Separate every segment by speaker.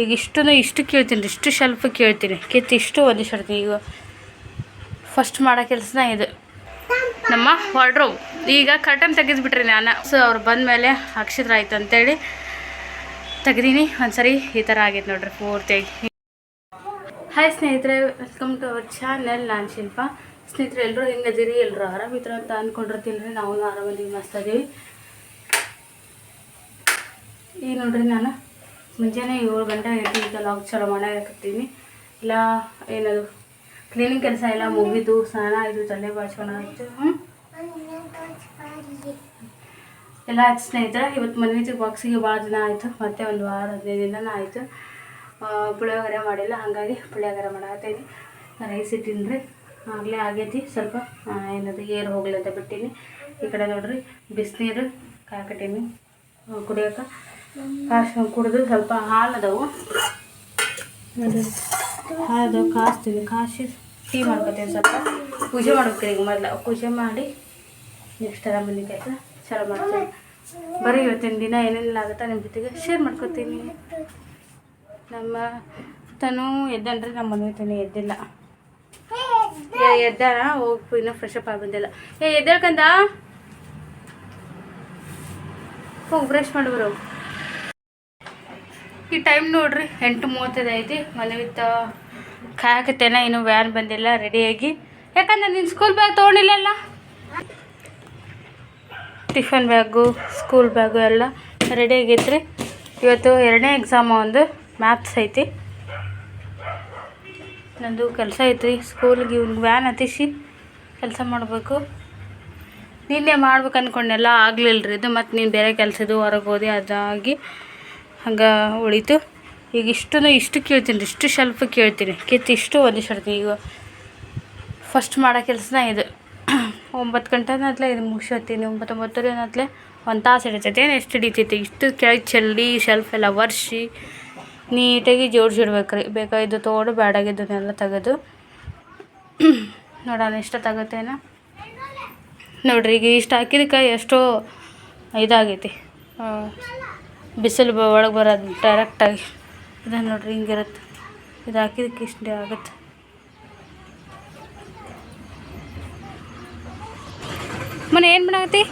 Speaker 1: ಈಗ ಇಷ್ಟನ್ನು ಇಷ್ಟು ಕೇಳ್ತೀನಿ, ಇಷ್ಟು ಸ್ವಲ್ಪ ಕೇಳ್ತೀನಿ. ಕಿತ್ತು ಇಷ್ಟು ಒಂದಿಷ್ಟು ಈಗ ಫಸ್ಟ್ ಮಾಡೋ ಕೆಲಸನ ಇದು. ನಮ್ಮ ವಾರ್ಡ್ರೋಬ್ ಈಗ ಕರ್ಟನ್ ತೆಗೆದ್ಬಿಟ್ರಿ ನಾನು. ಸೊ ಅವ್ರು ಬಂದಮೇಲೆ ಅಕ್ಷತ್ರ ಆಯ್ತು ಅಂತೇಳಿ ತೆಗ್ದೀನಿ. ಒಂದ್ಸರಿ ಈ ಥರ ಆಗೈತೆ ನೋಡ್ರಿ, ಪೂರ್ತಿಯಾಗಿ. ಹಾಯ್ ಸ್ನೇಹಿತರೆ ವೆಲ್ಕಮ್ ಟು ಅವರ್ ಚಾನೆಲ್ ನಾನು ಶಿಲ್ಪ. ಸ್ನೇಹಿತರೆ ಎಲ್ಲರೂ ಹೆಂಗದಿರಿ ಎಲ್ಲರೂ ಆರಾಮಿದ್ರು ಅಂತ ಅಂದ್ಕೊಂಡಿರ್ತೀನಿ ರೀ. ನಾವು ಆರಾಮಲ್ಲಿ ಮಸ್ತ್ ಅದೀವಿ ಈಗ ನೋಡ್ರಿ ನಾನು. ಮುಂಜಾನೆ ಏಳು ಗಂಟೆ ಆಗೈತಿ ಈಗ ಲಾಗ್ ಚಲೋ ಮಾಡಾಕತ್ತೀನಿ ಇಲ್ಲ, ಏನದು ಕ್ಲೀನಿಂಗ್ ಕೆಲಸ ಎಲ್ಲ ಮುಗಿದು ಸ್ನಾನ ಆಯಿತು ತಲೆ ಬಾಚ್ಕೊಳಾಯ್ತು ಆಯಿತು ಎಲ್ಲ ಆಯ್ತು ಸ್ನೇಹಿತರೆ, ಇವತ್ತು ಮನೆ ಬಾಕ್ಸಿಗೆ ಭಾಳ ದಿನ ಆಯಿತು, ಮತ್ತೆ ಒಂದು ವಾರ, ಹದಿನೈದು ದಿನ ಆಯಿತು. ಪುಳಿಯೋಗರೆ ಮಾಡಿಲ್ಲ, ಹಾಗಾಗಿ ಪುಳಿಯೋಗರೆ ಮಾಡಾಕತ್ತೀನಿ ರೈಸ್ ಇಟ್ಟಿನ್ರಿ ಆಗಲೇ ಆಗೈತಿ, ಸ್ವಲ್ಪ ಏನದು, ಏರ್ ಹೋಗ್ಲಂತ ಬಿಟ್ಟೀನಿ. ಈ ಕಡೆ ನೋಡ್ರಿ, ಬಿಸಿನೀರು ಕಾಯಕಟ್ಟೀನಿ ಕುಡಿಯೋಕೆ. ಕಾಸ್ಕೊಂಡು ಕುಡಿದು ಸ್ವಲ್ಪ ಹಾಲು ಅದಾವು ಹಾಲು ಕಾಸ್ತೀನಿ ಕಾಸಿ ಟೀ ಮಾಡ್ಕೊತೀನಿ ಸ್ವಲ್ಪ. ಪೂಜೆ ಮಾಡ್ಬೇಕು ಈಗ ಮೊದಲು. ಪೂಜೆ ಮಾಡಿ ನೆಕ್ಸ್ಟ್ ಎಲ್ಲ ಮನೆ ಕೆಲಸ ಚಾಲು ಮಾಡ್ತೀನಿ ಬರೀ ಇವತ್ತಿನ ದಿನ ಏನೇನೆಲ್ಲ ಆಗುತ್ತಾ ನಿಮ್ಮ ಜೊತೆಗೆ ಶೇರ್ ಮಾಡ್ಕೊತೀನಿ. ನಮ್ಮ ತನು ಎದ್ದಂದ್ರೆ ನಮ್ಮ ಮನೆ ತನು ಎದ್ದಿಲ್ಲ. ಏ ಎದ್ದಾನ ಹೋಗಿ ಇನ್ನೂ ಫ್ರೆಶ್ ಅಪ್ ಆಗಿ ಬಂದಿಲ್ಲ. ಏ, ಎದ್ದೇಳ್ಕಂದ? ಹೋಗಿ ಬ್ರಷ್ ಮಾಡಿಬ್ರು ಈ ಟೈಮ್ ನೋಡ್ರಿ, ಎಂಟು ಮೂವತ್ತೈದು ಐತಿ. ಮನೆ ವಿತ್ ಕಾಯಕತ್ತೇನ, ಇನ್ನು ವ್ಯಾನ್ ಬಂದಿಲ್ಲ ರೆಡಿಯಾಗಿ ಯಾಕಂದ್ರೆ ನಿನ್ನ ಸ್ಕೂಲ್ ಬ್ಯಾಗ್ ತೊಗೊಂಡಿಲ್ಲಲ್ಲ? ಟಿಫನ್ ಬ್ಯಾಗು ಸ್ಕೂಲ್ ಬ್ಯಾಗು ಎಲ್ಲ ರೆಡಿ ಆಗೈತ್ರಿ. ಇವತ್ತು ಎರಡನೇ ಎಕ್ಸಾಮ್ ಒಂದು ಮ್ಯಾಥ್ಸ್ ಐತಿ. ನಂದು ಕೆಲಸ ಐತ್ರಿ ಸ್ಕೂಲ್ಗೆ ಇವ್ನಿಗೆ ವ್ಯಾನ್ ಹತ್ತಿಸಿ ಕೆಲಸ ಮಾಡಬೇಕು. ನಿನ್ನೆ ಮಾಡ್ಬೇಕು ಅಂದ್ಕೊಂಡೆಲ್ಲ ಆಗಲಿಲ್ಲ ರೀ ಇದು ಮತ್ತು ನೀನು ಬೇರೆ ಕೆಲಸದ್ದು ಹೊರಗೆ ಹೋದೆ, ಅದಾಗಿ ಹಂಗೆ ಉಳೀತು. ಈಗ ಇಷ್ಟನ್ನು ಇಷ್ಟು ಕೇಳ್ತೀನಿ ಇಷ್ಟು ಶೆಲ್ಫ್ ಕೇಳ್ತೀನಿ. ಕಿತ್ತು ಇಷ್ಟು ಹೊದಿಸಿಡ್ತೀನಿ ಈಗ ಫಸ್ಟ್ ಮಾಡೋ ಕೆಲಸನ ಇದು. ಒಂಬತ್ತು ಗಂಟೆನತ್ಲೆ ಇದು ಮುಗಿಸೋತೀನಿ. ಒಂಬತ್ತು ಒಂಬತ್ತುವರೆನತ್ಲೆ ಒಂದು ತಾಸು ಹಿಡಿತೈತೆ. ಏನು ಎಷ್ಟು ಹಿಡಿತೈತಿ? ಇಷ್ಟು ಕೆಳಗೆ ಚೆಲ್ಲಿ ಶೆಲ್ಫ್ ಎಲ್ಲ ಒರೆಸಿ, ನೀಟಾಗಿ ಜೋಡಿಸಿಡ್ಬೇಕು ರೀ. ಬೇಕಾಗಿದ್ದು ತೊಗೊಂಡು ಬ್ಯಾಡಾಗಿದ್ದನ್ನೆಲ್ಲ ತೆಗೆದು. ನೋಡೋಣ ಇಷ್ಟ ತಗತ್ತೇನು ನೋಡ್ರಿ, ಈಗ ಇಷ್ಟು ಹಾಕಿದಕ್ಕೆ ಎಷ್ಟೋ ಇದಾಗೈತಿ. ಬಿಸಿಲು ಒಳಗೆ ಬರೋದು ಡೈರೆಕ್ಟಾಗಿ ಇದು ನೋಡ್ರಿ ಹಿಂಗಿರುತ್ತೆ ಇದು ಹಾಕಿದಕ್ಕೆ ಇಷ್ಟೇ ಆಗುತ್ತೆ. ಮನೆ ಏನು ಮಾಡಾಕತ್ತಿ?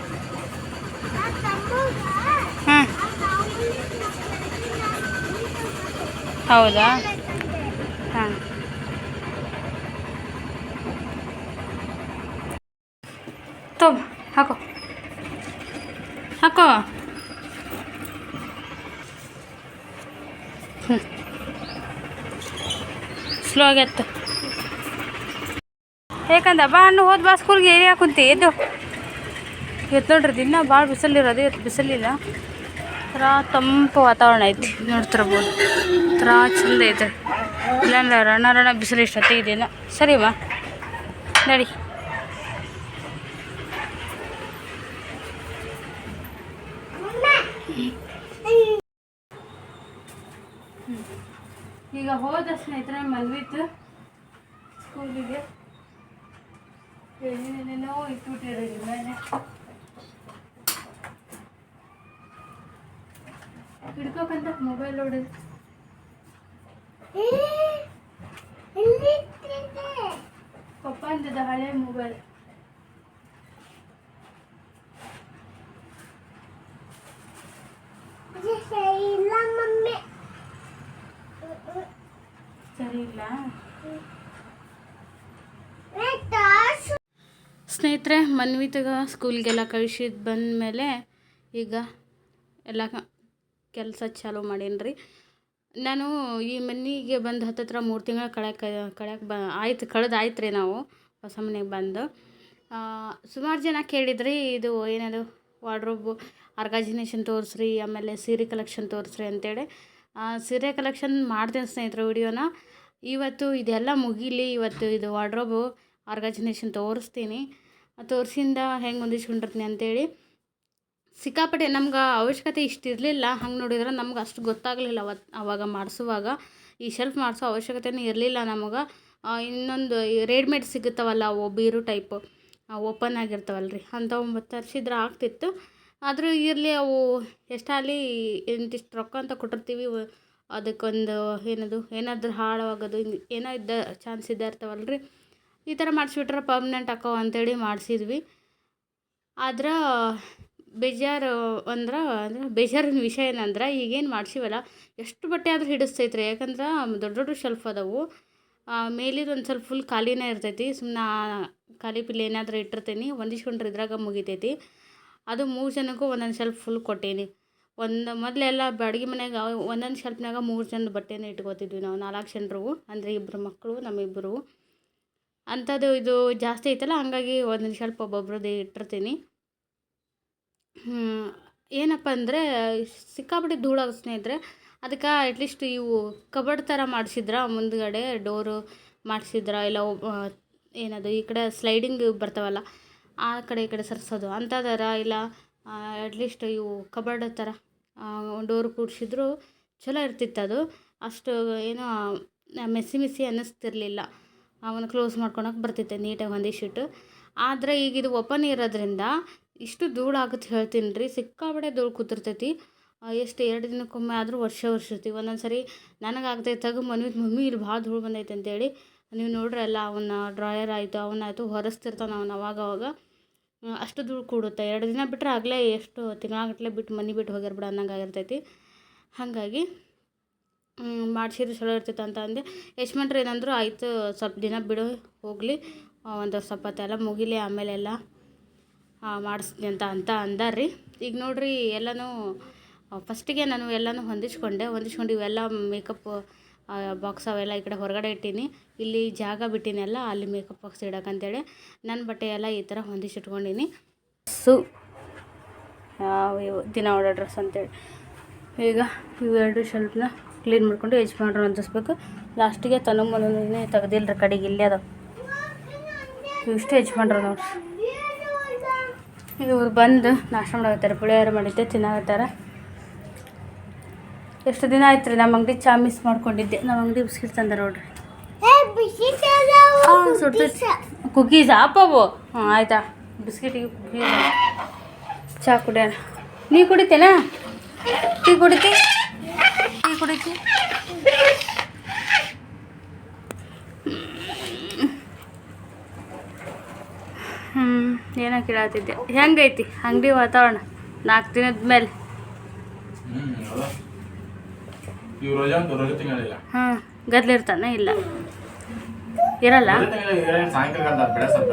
Speaker 1: ಹಾಂ. ಹೌದಾ? ಹಾಂ. ತಗೋ ಹಾಕೋ. ಹಾಕೋ. ಸ್ಲೋ ಆಗತ್ತೆ. ಯಾಕಂದ ಬಾ ಹಣ್ಣು ಹೋದ್ ಬಾ ಸ್ಕೂಲ್ಗೆ ಏರಿಯಾ ಕುಂತಿ, ಎದ್ದು. ಇವತ್ತು ನೋಡ್ರಿ, ದಿನ ಭಾಳ ಬಿಸಿಲಿರೋದು ಇವತ್ತು ಬಿಸಿಲಿಲ್ಲ. ತರ ತಂಪು ವಾತಾವರಣ ಐತಿ. ನೋಡ್ತಿರ್ಬೋದು ಒಂಥರ ಚಂದ ಐತೆ. ಇಲ್ಲಾಂದ್ರೆ ರಣ ರಣ ಬಿಸಿಲು ಸರಿ ಬಾ. ನಡಿ. ಈಗ ಹೋದ ಸ್ನೇಹಿತರೆ ಮನ್ವಿತ್ತು ಸ್ಕೂಲಿಗೆ. ಏನೇನೇನೋ ಇಟ್ಬಿಟ್ಟಿರಿ ಮೇಲೆ. ಹಿಡ್ಕೋಕಂತ ಮೊಬೈಲ್ ನೋಡಿದ್ ಪಪ್ಪ ಅಂತಿದ್ದ ಹಳೆ ಮೊಬೈಲ್ ಸ್ನೇಹಿತರೆ, ಮನ್ವಿತಗ ಸ್ಕೂಲ್ಗೆಲ್ಲ ಬಂದ ಬಂದಮೇಲೆ ಈಗ ಎಲ್ಲ ಕೆಲಸ ಚಾಲೂ ಮಾಡೇನ್ರಿ. ನಾನು ಈ ಮನೆಗೆ ಬಂದು ಹತ್ತತ್ರ ಮೂರು ತಿಂಗಳ ಕಳ್ಯಾಕ ಕಳೆಯಕ್ಕೆ ಬ, ಆಯ್ತು, ಕಳೆದು ಆಯ್ತು ರೀ ನಾವು ಹೊಸ ಮನೆಗೆ ಬಂದು. ಸುಮಾರು ಜನ ಕೇಳಿದ್ರಿ, ಇದು ಏನದು, ವಾರ್ಡ್ರೋಬು ಆರ್ಗಾಜಿನೇಷನ್ ತೋರಿಸ್ರಿ, ಆಮೇಲೆ ಸೀರೆ ಕಲೆಕ್ಷನ್ ತೋರಿಸ್ರಿ ಅಂತೇಳಿ. ಸೀರೆ ಕಲೆಕ್ಷನ್ ಮಾಡ್ತೇನೆ ಸ್ನೇಹಿತರೆ ವಿಡಿಯೋನ. ಇವತ್ತು ಇದೆಲ್ಲ ಮುಗೀಲಿ, ಇವತ್ತು ಇದು ವಾರ್ಡ್ರೋಬು ಆರ್ಗನೈಸೇಷನ್ ತೋರಿಸ್ತೀನಿ. ತೋರಿಸಿಂದ ಹೆಂಗೆ ಹೊಂದಿಸ್ಕೊಂಡಿರ್ತೀನಿ ಅಂತೇಳಿ. ಸಿಕ್ಕಾಪಟ್ಟೆ ನಮ್ಗೆ ಅವಶ್ಯಕತೆ ಇಷ್ಟು ಇರಲಿಲ್ಲ. ಹಂಗೆ ನೋಡಿದ್ರೆ ನಮ್ಗೆ ಅಷ್ಟು ಗೊತ್ತಾಗಲಿಲ್ಲ ಅವತ್ತು ಅವಾಗ ಮಾಡಿಸುವಾಗ. ಈ ಶೆಲ್ಫ್ ಮಾಡಿಸೋ ಅವಶ್ಯಕತೆಯೂ ಇರಲಿಲ್ಲ ನಮಗೆ. ಇನ್ನೊಂದು ರೆಡಿಮೇಡ್ ಸಿಗುತ್ತವಲ್ಲ ಅವು ಬೀರು ಟೈಪು. ಓಪನ್ ಆಗಿರ್ತಾವಲ್ಲ ರೀ ಅಂಥವು ತರಿಸಿದ್ರೆ ಆಗ್ತಿತ್ತು. ಆದರೂ ಇರಲಿ, ಅವು ಎಷ್ಟಾಗಲಿ ಇಂತಿಷ್ಟು ರೊಕ್ಕ ಅಂತ ಕೊಟ್ಟಿರ್ತೀವಿ. ಅದಕ್ಕೊಂದು ಏನದು, ಏನಾದರೂ ಹಾಳಾಗೋದು, ಹಿಂಗೆ ಏನೋ ಇದ್ದ ಚಾನ್ಸ್ ಇದ್ದ ಇರ್ತಾವಲ್ಲ ರೀ ಈ ಥರ ಮಾಡಿಸ್ಬಿಟ್ರೆ ಪರ್ಮ್ನೆಂಟ್ ಆಕ್ಕವ ಅಂತೇಳಿ ಮಾಡಿಸಿದ್ವಿ. ಆದ್ರೆ ಬೇಜಾರು ಅಂದ್ರೆ ಅಂದ್ರೆ ಬೇಜಾರಿನ ವಿಷಯ ಏನಂದ್ರೆ, ಈಗೇನು ಮಾಡಿಸಿವಲ್ಲ, ಎಷ್ಟು ಬಟ್ಟೆ ಆದರೂ ಹಿಡಿಸ್ತೈತೆ ರೀ ಯಾಕಂದ್ರೆ ದೊಡ್ಡ ದೊಡ್ಡ ಶೆಲ್ಫ್ ಅದಾವು. ಮೇಲಿದು ಒಂದು ಸ್ವಲ್ಪ ಫುಲ್ ಖಾಲಿನೇ ಇರ್ತೈತಿ. ಸುಮ್ಮನೆ ಖಾಲಿ ಪಿಲ್ಲೆ ಏನಾದರೂ ಇಟ್ಟಿರ್ತೀನಿ. ಹೊಂದಿಸ್ಕೊಂಡ್ರೆ ಇದ್ರಾಗ ಮುಗಿತೈತಿ. ಅದು ಮೂರು ಜನಕ್ಕೂ ಒಂದೊಂದು ಶೆಲ್ಫ್ ಫುಲ್ ಕೊಟ್ಟೀನಿ. ಒಂದು ಮೊದಲೆಲ್ಲ ಬಾಡಿಗೆ ಮನ್ಯಾಗ ಒಂದೊಂದು ಶೆಲ್ಫ್ನಾಗ ಮೂರು ಜನದ ಬಟ್ಟೆನ ಇಟ್ಕೋತಿದ್ವಿ ನಾವು, ನಾಲ್ಕು ಜನರು, ಅಂದರೆ ಇಬ್ಬರು ಮಕ್ಕಳು ನಮ್ಮಿಬ್ಬರು ಅಂಥದ್ದು ಇದು ಜಾಸ್ತಿ ಐತಲ್ಲ, ಹಂಗಾಗಿ ಒಂದೊಂದು ಶೆಲ್ಫ್ ಒಬ್ಬೊಬ್ರದ್ದು ಇಟ್ಟಿರ್ತೀನಿ. ಏನಪ್ಪ ಅಂದರೆ ಸಿಕ್ಕಾಪಟ್ಟೆ ಧೂಳಾಗ ಸ್ನೇಹಿತರೆ, ಅದಕ್ಕೆ ಅಟ್ಲೀಸ್ಟ್ ಇವು ಕಬಡ್ ಥರ ಮಾಡಿಸಿದ್ರ, ಮುಂದ್ಗಡೆ ಡೋರು ಮಾಡಿಸಿದ್ರ, ಇಲ್ಲ ಏನದು ಈ ಕಡೆ ಸ್ಲೈಡಿಂಗ್ ಬರ್ತಾವಲ್ಲ, ಆ ಕಡೆ ಈ ಕಡೆ ಸರ್ಸೋದು ಅಂಥದ್ದಾರ ಇಲ್ಲ ಅಟ್ಲೀಸ್ಟ್ ಇವು ಕಬಡ್ ಥರ ಡೋರ್ ಕೂಡ್ಸಿದ್ರು ಚಲೋ ಇರ್ತಿತ್ತು ಅದು. ಅಷ್ಟು ಏನೋ ಮೆಸ್ಸಿ ಮೆಸ್ಸಿ ಅನ್ನಿಸ್ತಿರ್ಲಿಲ್ಲ. ಅವನ್ನ ಕ್ಲೋಸ್ ಮಾಡ್ಕೊಳಕ್ಕೆ ಬರ್ತಿತ್ತು ನೀಟಾಗಿ ಹೊಂದಿಸಿಟ್ಟು ಆದರೆ ಈಗ ಇದು ಓಪನ್ ಇರೋದ್ರಿಂದ ಇಷ್ಟು ಧೂಳು ಆಗುತ್ತೆ ಹೇಳ್ತೀನಿ ರೀ. ಸಿಕ್ಕಾಬಡೆ ಧೂಳು ಕೂತಿರ್ತೈತಿ. ಎಷ್ಟು ಎರಡು ದಿನಕ್ಕೊಮ್ಮೆ ಆದರೂ ವರ್ಷ ವರ್ಷ ಇರ್ತೀವಿ ಒಂದೊಂದು ಸರಿ ನನಗೆ ಆಗ್ತೈತೆ ತಗೋ ಮನ್ವಿದ್ ಮಮ್ಮಿ ಇಲ್ಲಿ ಭಾಳ ಧೂಳು ಬಂದೈತೆ ಅಂತೇಳಿ. ನೀವು ನೋಡ್ರಲ್ಲ, ಅವನ್ನ ಡ್ರಾಯರ್ ಆಯಿತು ಅವನ್ನಾಯಿತು ಹೊರಸ್ತಿರ್ತಾನೆ ಅವನು ಅವಾಗ ಅವಾಗ. ಅಷ್ಟು ದುಡ್ಡು ಕೂಡುತ್ತೆ. ಎರಡು ದಿನ ಬಿಟ್ಟರೆ ಆಗಲೇ ಎಷ್ಟು ತಿಂಗಳಾಗಟ್ಲೆ ಬಿಟ್ಟು ಮನೆ ಬಿಟ್ಟು ಹೋಗ್ಯಾರ ಬಿಡು ಅನ್ನಂಗೆ ಆಗಿರ್ತೈತಿ. ಹಾಗಾಗಿ ಮಾಡಿಸಿದ್ರೆ ಚಲೋ ಇರ್ತೈತೆ ಅಂತ ಅಂದೆ. ಯಶ್ಮಂಟ್ರು ಏನಂದ್ರು, ಆಯಿತು, ಸ್ವಲ್ಪ ದಿನ ಬಿಡು, ಹೋಗಲಿ. ಒಂದು ಸ್ವಲ್ಪ ಎಲ್ಲ ಮುಗಿಲಿ, ಆಮೇಲೆ ಎಲ್ಲ ಮಾಡಿಸ್ತೀನಿ ಅಂತ ಅಂತ ಅಂದಾರ್ರಿ. ಈಗ ನೋಡಿರಿ, ಎಲ್ಲನೂ ಫಸ್ಟಿಗೆ ನಾನು ಎಲ್ಲನೂ ಹೊಂದಿಸ್ಕೊಂಡೆ. ಹೊಂದಿಸ್ಕೊಂಡು ಇವೆಲ್ಲ ಮೇಕಪ್ ಬಾಕ್ಸ್ ಅವೆಲ್ಲ ಈ ಕಡೆ ಹೊರಗಡೆ ಇಟ್ಟೀನಿ. ಇಲ್ಲಿ ಜಾಗ ಬಿಟ್ಟೀನಿ ಎಲ್ಲ, ಅಲ್ಲಿ ಮೇಕಪ್ ಬಾಕ್ಸ್ ಇಡಕ್ಕಂತೇಳಿ ನನ್ನ ಬಟ್ಟೆ ಎಲ್ಲ ಈ ಥರ ಹೊಂದಿಸಿಟ್ಕೊಂಡೀನಿ ಸು ದಿನ ಓಡೋ ಡ್ರೆಸ್ ಅಂತೇಳಿ. ಈಗ ಇವೆರಡು ಶೆಲ್ಫ್ನ ಕ್ಲೀನ್ ಮಾಡ್ಕೊಂಡು ಯಜಮಾನ್ರು ಅಂತಿಸ್ಬೇಕು ಲಾಸ್ಟಿಗೆ ತನ್ನ ತೆಗ್ದಿಲ್ಲ ತೆಗ್ದಿಲ್ರಿ ಕಡೆಗೆ, ಇಲ್ಲೇ ಅದಾವ. ಇವಿಷ್ಟು ಯಜಮಾನ್ರು ನೋಡ್ರಿ. ಇವ್ರು ಬಂದು ನಾಷ್ಟ ಮಾಡಾಕತ್ತಾರೆ ಪುಳಿಯೋರು ಮಾಡಿದ್ದೆ, ತಿನ್ನಾಕತ್ತಾರ. ಎಷ್ಟು ದಿನ ಆಯ್ತು ರೀ ನಮ್ಮ ಅಂಗಡಿ ಚಾ ಮಿಸ್ ಮಾಡ್ಕೊಂಡಿದ್ದೆ. ನಮ್ಮ ಅಂಗಡಿ ಬಿಸ್ಕಿಟ್ ತಂದ ನೋಡ್ರಿ. ಹಾಂ ಸುಡ್ತೈತಿ ಕುಕೀಸ್. ಅಪ್ಪವು ಹಾಂ ಆಯ್ತಾ. ಬಿಸ್ಕಿಟಿಗೆ ಕುಕೀಸ್ ಚಾ ಕುಡಿಯೋಣ ನೀ ಕುಡಿತೇನ? ಟೀ ಕುಡಿತಿ? ಟೀ ಕುಡಿತಿ? ಹ್ಞೂ ಏನೋ ಕೇಳತ್ತಿದ್ದೆ ಹೆಂಗೈತಿ? ಅಂಗಡಿ ವಾತಾವರಣ ನಾಲ್ಕು ದಿನದ ಮೇಲೆ.
Speaker 2: ಹ್ಮ್ ಹೌದಾ ಇವ್ ರಜಾ ಅಂತ ರಜಾ ತಿಂಗಳಿಲ್ಲ.
Speaker 1: ಹಾಂ ಗದ್ಲಿರ್ತಾನೆ ಇಲ್ಲ. ಇರಲ್ಲ?
Speaker 2: ಸಾಯಂಕಾಲ ಬೆಳೆ ಸ್ವಲ್ಪ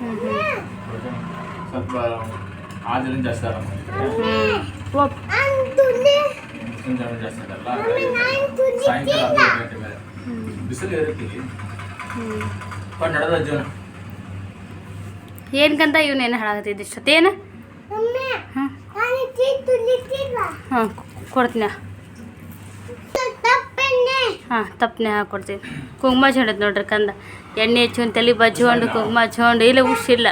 Speaker 1: ಹ್ಮ್
Speaker 2: ಸ್ವಲ್ಪ ಆ ದಿನ ಜಾಸ್ತಿ ಆರಾಮ ಜನ ಜಾಸ್ತಿ ಅದಲ್ಲ ಹಾಗಾಗಿ ಸಾಯಂಕಾಲ ಆದ್ರೆ ಎರಡು ಗಂಟೆ ಮೇಲೆ. ಬಿಸಿಲು ಇರುತ್ತೀವಿ
Speaker 1: ಹ್ಞೂ
Speaker 2: ಬಟ್ ನಡೆದ ಜೀವನ.
Speaker 1: ಏನಕ್ಕಂತ ಇವನೇನು ಹೇಳಾಕತ್ತಿದ್ದ ಇಷ್ಟೊತ್ತೇನು ಹಾಂ. ಹಾಂ ಕೊಡ್ತೀನಿ. ಹಾಂ ತಪ್ಪನೆ ಹಾಕ್ಕೊಡ್ತೀನಿ ಕುಂಕುಮ ಹಚ್ಕೊಂಡೈತೆ ನೋಡ್ರಿ ಕಂದ. ಎಣ್ಣೆ ಹಚ್ಕೊಂಡು ತಲೆ ಬಜ್ಕೊಂಡು ಕುಂಕುಮ ಹಚ್ಕೊಂಡು ಇಲ್ಲ ಹುಷಿಲ್ಲ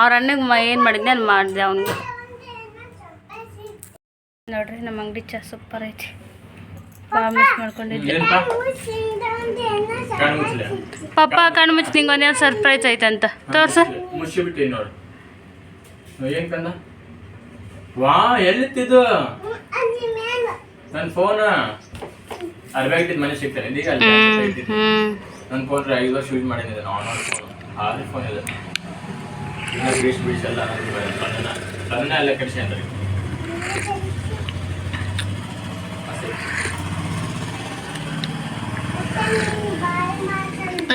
Speaker 1: ಅವ್ರ ಅಣ್ಣಗೆ ಮ ಏನು ಮಾಡಿದ್ನೆ ಅಲ್ಲಿ ಮಾಡಿದೆ ಅವ್ನಿಗೆ. ನೋಡ್ರಿ ನಮ್ಮ ಅಂಗಡಿ ಚಾ ಸೂಪರ್ ಐತಿ. ಭಾಳ ಮಿಸ್ ಮಾಡ್ಕೊಂಡಿದ್ದೆ. ಪಪ್ಪ ಕಣ್ಣು ಮುಚ್ಚಿ ನಿಂಗೆ ಒಂದೇನು ಸರ್ಪ್ರೈಸ್ ಐತಂತ. ತೋರ್ಸ.
Speaker 2: ವಾ ಎಲ್ಲಿತ್ತಿದ್ದು? ನನ್ನ ಫೋನ್ ಅರ್ಬೆ ಬ್ಯಾಗ್ ಇಟ್ಟಿದ್ದು ಮನೆ ಸಿಗ್ತಾನೆ. ಇದೀಗ ಅಲ್ಲಿ ನನ್ನ ಫೋನ್ ಐದು ವರ್ಷ ಯೂಸ್ ಮಾಡಿದ್ದೆ ನಾರ್ಮಲ್ ಫೋನ್ ಹಾಲಿ ಫೋನ್ ಇದೆ. ಬೀಚ್ ಬೀಚ್ ಎಲ್ಲ ಅದನ್ನ ಅದನ್ನ ಎಲ್ಲ ಕಡಿಸಿ ಅಂದ್ರೆ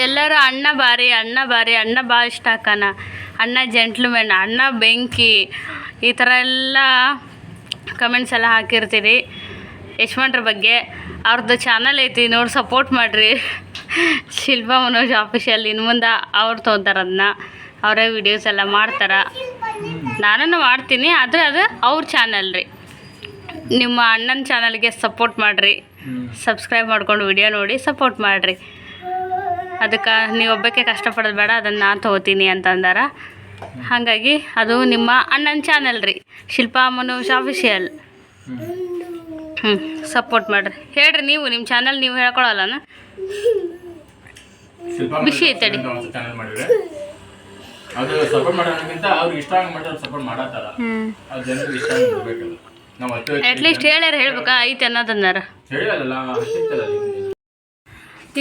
Speaker 1: ಎಲ್ಲರೂ ಅಣ್ಣ ಬಾರಿ ಅಣ್ಣ ಬಾರಿ ಅಣ್ಣ ಭಾಳ ಇಷ್ಟ ಆಕಾನ ಅಣ್ಣ ಜೆಂಟ್ಲ್ಮೆನ್ ಅಣ್ಣ ಬೆಂಕಿ. ಈ ಥರ ಎಲ್ಲ ಕಮೆಂಟ್ಸ್ ಎಲ್ಲ ಹಾಕಿರ್ತೀರಿ. ಯಶ್ವಂಟ್ರ ಬಗ್ಗೆ ಅವ್ರದ್ದು ಚಾನಲ್ ಐತಿ ನೋಡಿ ಸಪೋರ್ಟ್ ಮಾಡಿರಿ. ಶಿಲ್ಪಾ ಮನೋಜ್ ಆಫೀಷಿಯಲ್ ಇನ್ನು ಮುಂದೆ ಅವ್ರು ತೋತಾರೆ ಅದನ್ನ ಅವರೇ ವಿಡಿಯೋಸ್ ಎಲ್ಲ ಮಾಡ್ತಾರೆ. ನಾನು ಮಾಡ್ತೀನಿ, ಆದರೆ ಅದು ಅವ್ರ ಚಾನಲ್ ರೀ. ನಿಮ್ಮ ಅಣ್ಣನ ಚಾನಲ್ಗೆ ಸಪೋರ್ಟ್ ಮಾಡಿರಿ. ಸಬ್ಸ್ಕ್ರೈಬ್ ಮಾಡ್ಕೊಂಡು ವಿಡಿಯೋ ನೋಡಿ ಸಪೋರ್ಟ್ ಮಾಡಿರಿ. ಅದಕ್ಕೆ ನೀವು ಒಬ್ಬಕ್ಕೆ ಕಷ್ಟಪಡೋದು ಬೇಡ, ಅದನ್ನು ನಾನು ತೊಗೋತೀನಿ ಅಂತಂದಾರ. ಹಾಗಾಗಿ ಅದು ನಿಮ್ಮ ಅಣ್ಣನ ಚಾನಲ್ ರೀ. ಶಿಲ್ಪಾ ಮನೋಜ್ ಆಫಿಷಿಯಲ್ ಹ್ಞೂ ಸಪೋರ್ಟ್ ಮಾಡಿರಿ. ಹೇಳ್ರಿ ನೀವು ನಿಮ್ಮ ಚಾನಲ್ ನೀವು ಹೇಳ್ಕೊಳಲ್ಲನ?
Speaker 2: ಶಿಲ್ಪಾ
Speaker 1: ಬಿಸಿ ಐತಡಿ.
Speaker 2: ಅದು ಸಪೋರ್ಟ್ ಮಾಡೋದಕ್ಕಿಂತ ಅವ್ರಿಗೆ ಇಷ್ಟ ಆಗಿ ಮಾಡಿದ್ರೆ ಸಪೋರ್ಟ್ ಮಾಡತ್ತಾರ.
Speaker 1: ಹ್ಞೂ
Speaker 2: ಅದು ಜನರಿಗೆ ಇಷ್ಟ ಆಗಿರ್ಬೇಕಲ್ಲ ನಾವು
Speaker 1: ಅಟ್ಲೀಸ್ಟ್ ಹೇಳ್ಯಾರ ಹೇಳ್ಬೇಕಾ? ಐತೆ ಅನ್ನೋದನ್ನಾರ?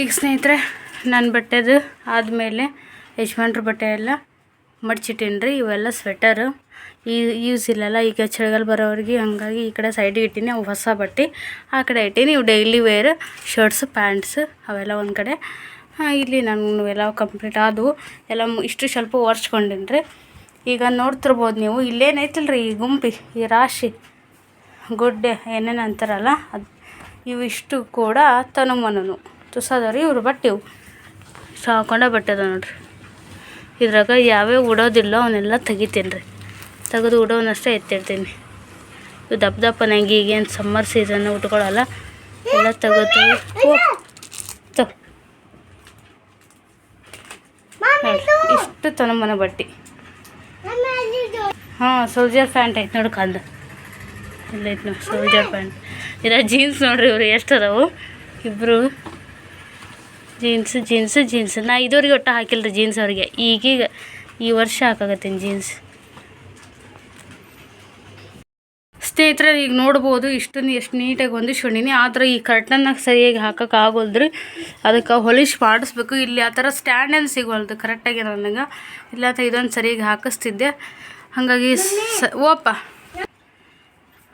Speaker 1: ಈಗ ಸ್ನೇಹಿತರೆ ನನ್ನ ಬಟ್ಟೆದು ಆದಮೇಲೆ ಯಜಮಾನ್ರ ಬಟ್ಟೆ ಎಲ್ಲ ಮಡ್ಚಿಟ್ಟೀನಿ ಇವೆಲ್ಲ ಸ್ವೆಟರ್ ಈ ಯೂಸ್ ಇಲ್ಲಲ್ಲ ಈಗ ಚಳಿಗಾಲ ಬರೋರಿಗೆ ಹಂಗಾಗಿ ಈ ಕಡೆ ಸೈಡಿಗೆ ಇಟ್ಟೀನಿ, ಅವು ಹೊಸ ಬಟ್ಟೆ. ಆ ಕಡೆ ಇಟ್ಟೀನಿ, ಇವು ಡೈಲಿ ವೇರ್ ಶರ್ಟ್ಸ್ ಪ್ಯಾಂಟ್ಸ್ ಅವೆಲ್ಲ ಒಂದು ಕಡೆ. ಇಲ್ಲಿ ನಾನು ಎಲ್ಲ ಕಂಪ್ಲೀಟ್ ಆದವು. ಎಲ್ಲ ಇಷ್ಟು ಸ್ವಲ್ಪ ಒರ್ಚ್ಕೊಂಡಿನ್ರಿ. ಈಗ ನೋಡ್ತಿರ್ಬೋದು ನೀವು ಇಲ್ಲೇನೈತಿಲ್ಲ ರೀ ಈ ಗುಂಪಿ, ಈ ರಾಶಿ. ಗುಡ್ಡೆ, ಏನೇನು ಅಂತಾರಲ್ಲ, ಅದು ಇವಿಷ್ಟು ಕೂಡ ತನುಮನನು. ತುಸದವ್ರಿ ಇವ್ರು ಬಟ್ಟೆ ಇವು ಸಾಕೊಂಡ ಬಟ್ಟೆ ಅದ ನೋಡ್ರಿ. ಇದ್ರಾಗ ಯಾವ್ಯಾವ ಉಡೋದಿಲ್ಲ ಅವನ್ನೆಲ್ಲ ತೆಗಿತೀನಿ ರೀ. ತೆಗೆದು ಉಡೋನಷ್ಟೇ ಎತ್ತಿಡ್ತೀನಿ. ಇವು ದಪ್ಪ ದಪ್ಪ ನಂಗೆ ಈಗೇನು ಸಮ್ಮರ್ ಸೀಸನ್ ಉಟ್ಕೊಳ್ಳಲ್ಲ ಎಲ್ಲ ತೆಗೆದು ಇಷ್ಟು ತನಮನ ಬಟ್ಟೆ. ಹಾಂ ಸೋಲ್ಜರ್ ಪ್ಯಾಂಟ್ ಐತೆ ನೋಡಿ ಕಂದ. ಇಲ್ಲ ಐತೆ ನೋಡಿ ಸೋಲ್ಜರ್ ಪ್ಯಾಂಟ್ ಇಲ್ಲ ಜೀನ್ಸ್ ನೋಡ್ರಿ ಇವರು ಎಷ್ಟು ಅದಾವು? ಇಬ್ಬರು ಜೀನ್ಸ್ ಜೀನ್ಸ್ ಜೀನ್ಸ್ ನಾ ಇದುವರೆಗೆ ಒಟ್ಟು ಹಾಕಿಲ್ಲ ರೀ ಜೀನ್ಸ್ ಅವ್ರಿಗೆ. ಈಗೀಗ ಈ ವರ್ಷ ಹಾಕಾಗತ್ತೀನಿ ಜೀನ್ಸ್ ಸ್ನೇಹಿತರೆ, ಈಗ ನೋಡ್ಬೋದು ಇಷ್ಟನ್ನು ಎಷ್ಟು ನೀಟಾಗಿ ಹೊಂದಿಸ್ಕೊಂಡಿನಿ ಆದರೆ ಈ ಕರ್ಟನ್ನ ಸರಿಯಾಗಿ ಹಾಕಕ್ಕೆ ಆಗೋಲ್ದ್ರಿ. ಅದಕ್ಕೆ ಹೊಲಿಶ್ ಮಾಡಿಸ್ಬೇಕು. ಇಲ್ಲಿ ಆ ಥರ ಸ್ಟ್ಯಾಂಡ್ ಏನು ಸಿಗೋಲ್ದು? ಕರೆಕ್ಟಾಗಿ ನನಗೆ ಇಲ್ಲ ಅಥವಾ ಇದೊಂದು ಸರಿಯಾಗಿ ಹಾಕಿಸ್ತಿದ್ದೆ. ಹಾಗಾಗಿ ಸ ಓಪ.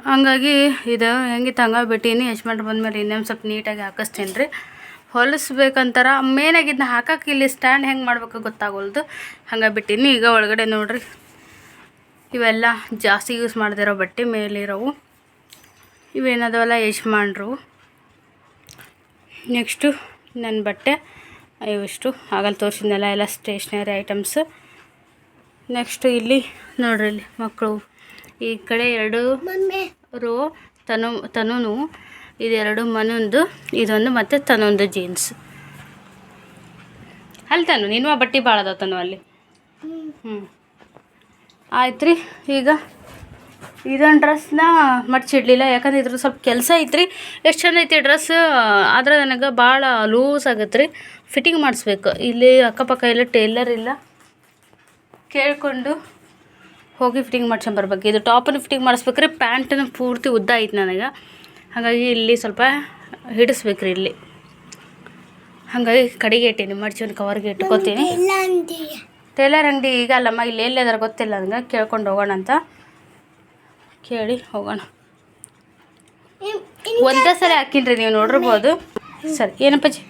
Speaker 1: ಹಂಗಾಗಿ ಇದು ಹಂಗೆ ಬಿಟ್ಟೀನಿ ಯಜಮಾನ್ರು ಬಂದಮೇಲೆ ಇನ್ನೊಂದು ಸ್ವಲ್ಪ ನೀಟಾಗಿ ಹಾಕಿಸ್ತೀನಿ ರೀ ಹೊಲಿಸ್ಬೇಕಂತಾರ. ಮೇನಾಗಿ ಇದನ್ನ ಹಾಕಕ್ಕೆ ಇಲ್ಲಿ ಸ್ಟ್ಯಾಂಡ್ ಹೆಂಗೆ ಮಾಡ್ಬೇಕು ಗೊತ್ತಾಗೋಲ್ದು. ಹಂಗೆ ಬಿಟ್ಟೀನಿ. ಈಗ ಒಳಗಡೆ ನೋಡ್ರಿ. ಇವೆಲ್ಲ ಜಾಸ್ತಿ ಯೂಸ್ ಮಾಡ್ದಿರೋ ಬಟ್ಟೆ ಮೇಲಿರೋವು. ಇವೇನದವಲ್ಲ? ಯಜಮಾನ್ರು. ನೆಕ್ಸ್ಟು ನನ್ನ ಬಟ್ಟೆ. ಇವಿಷ್ಟು ಆಗಲ್ಲಿ ತೋರಿಸಿದ್ನಲ್ಲ ಎಲ್ಲ ಸ್ಟೇಷ್ನರಿ ಐಟಮ್ಸ್ ನೆಕ್ಸ್ಟು ಇಲ್ಲಿ ನೋಡ್ರಿ ಇಲ್ಲಿ ಮಕ್ಕಳು ಈ ಕಡೆ ಎರಡು ರೋ ತನು ತನುನು ಇದೆರಡು ಮನೊಂದು, ಇದೊಂದು ಮತ್ತು ತನ್ನೊಂದು ಜೀನ್ಸ್ ಅಲ್ಲಿ ತನು ನೀನು ಆ ಬಟ್ಟೆ ಭಾಳ ತನು ಅಲ್ಲಿ. ಹ್ಞೂ ಆಯ್ತು ರೀ ಈಗ ಇದೊಂದು ಡ್ರೆಸ್ನ ಮಡ್ಚಿಡ್ಲಿಲ್ಲ, ಯಾಕಂದ್ರೆ ಇದ್ರ ಸ್ವಲ್ಪ ಕೆಲಸ ಐತ್ರಿ. ಎಷ್ಟು ಚಂದ ಐತಿ ಡ್ರೆಸ್, ಆದ್ರೆ ನನಗೆ ಭಾಳ ಲೂಸ್ ಆಗುತ್ತೆ ರೀ ಫಿಟ್ಟಿಂಗ್ ಮಾಡಿಸ್ಬೇಕು. ಇಲ್ಲಿ ಅಕ್ಕಪಕ್ಕ ಎಲ್ಲ ಟೇಲರ್ ಇಲ್ಲ. ಕೇಳಿಕೊಂಡು ಹೋಗಿ ಫಿಟ್ಟಿಂಗ್ ಮಾಡ್ಸ್ಕೊಂಬರ್ಬೇಕು ಇದು ಟಾಪನ್ನು ಫಿಟ್ಟಿಂಗ್ ಮಾಡಿಸ್ಬೇಕ್ರಿ, ಪ್ಯಾಂಟನ್ನು ಪೂರ್ತಿ ಉದ್ದ ಐತೆ ನನಗೆ. ಹಾಗಾಗಿ ಇಲ್ಲಿ ಸ್ವಲ್ಪ ಹಿಡಿಸ್ಬೇಕ್ರಿ ಇಲ್ಲಿ. ಹಾಗಾಗಿ ಕಡೆಗೆ ಇಟ್ಟೀನಿ ಮಡ್ಚೊಂದು ಕವರ್ಗೆ ಇಟ್ಕೋತೀನಿ. ಟೇಲರ್ ಅಂಗಡಿ. ಈಗ ಅಲ್ಲಮ್ಮ ಇಲ್ಲಿ ಎಲ್ಲಿದಾರ ಗೊತ್ತಿಲ್ಲ ನನಗೆ ಕೇಳ್ಕೊಂಡು ಹೋಗೋಣ ಅಂತ. ಕೇಳಿ ಹೋಗೋಣ. ಒಂದೇ ಸರಿ ಹಾಕಿನ್ರಿ ನೀವು ನೋಡಿರ್ಬೋದು. ಸರಿ ಏನಪ್ಪ ಜಿ